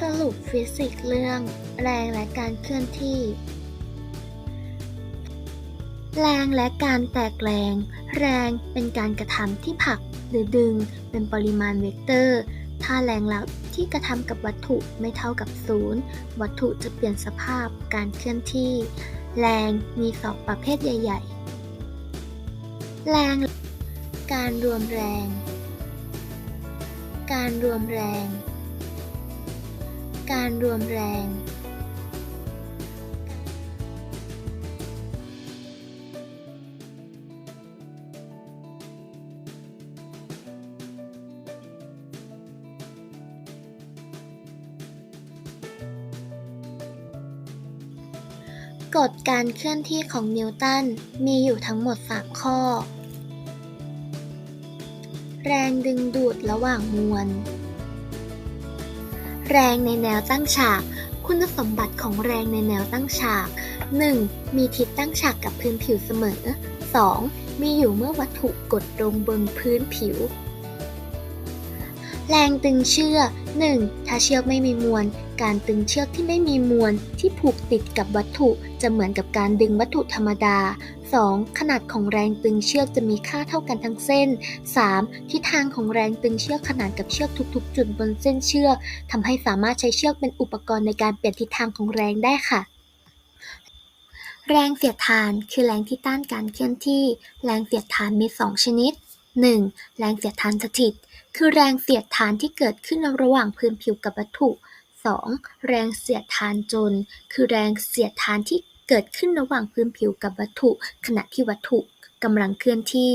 สรุปฟิสิกส์เรื่อง แรงและการเคลื่อนที่ แรงและการแตกแรง แรงเป็นการกระทำที่ผลักหรือดึงเป็นปริมาณเวกเตอร์ ถ้าแรงลับที่กระทำกับวัตถุไม่เท่ากับศูนย์วัตถุจะเปลี่ยนสภาพการเคลื่อนที่ แรงมีสองประเภทใหญ่ ๆ แรง การรวมแรง การรวมแรง การรวมแรงกฎการเคลื่อนที่ของนิวตันมีอยู่ทั้งหมด 3 ข้อ แรงดึงดูดระหว่างมวล แรงในแนวตั้งฉาก คุณสมบัติของแรงในแนวตั้งฉาก 1. มีทิศตั้งฉากกับพื้นผิวเสมอ 2. มีอยู่เมื่อวัตถุกดลงบนพื้นผิว แรงตึงเชือก 1. ถ้าเชือกไม่มีมวล การตึงเชือกที่ไม่มีมวลที่ผูกติดกับวัตถุจะเหมือนกับการดึงวัตถุธรรมดา 2. ขนาดของแรงตึงเชือกจะมีค่าเท่ากันทั้งเส้น 3. ทิศทางของแรงตึงเชือกขนานกับเชือกทุกๆ จุดบนเส้นเชือกทำให้สามารถใช้เชือกเป็นอุปกรณ์ในการเปลี่ยนทิศทางของแรงได้ค่ะแรงเสียดทานคือแรงที่ต้านการเคลื่อนที่ แรงเสียดทานมี 2 ชนิด 1. แรงเสียดทานสถิต คือแรงเสียดทานที่เกิดขึ้นระหว่างพื้นผิวกับวัตถุ 2. แรงเสียดทานจนคือแรงเสียดทานที่เกิดขึ้นระหว่างพื้นผิวกับวัตถุ ขณะที่วัตถุกำลังเคลื่อนที่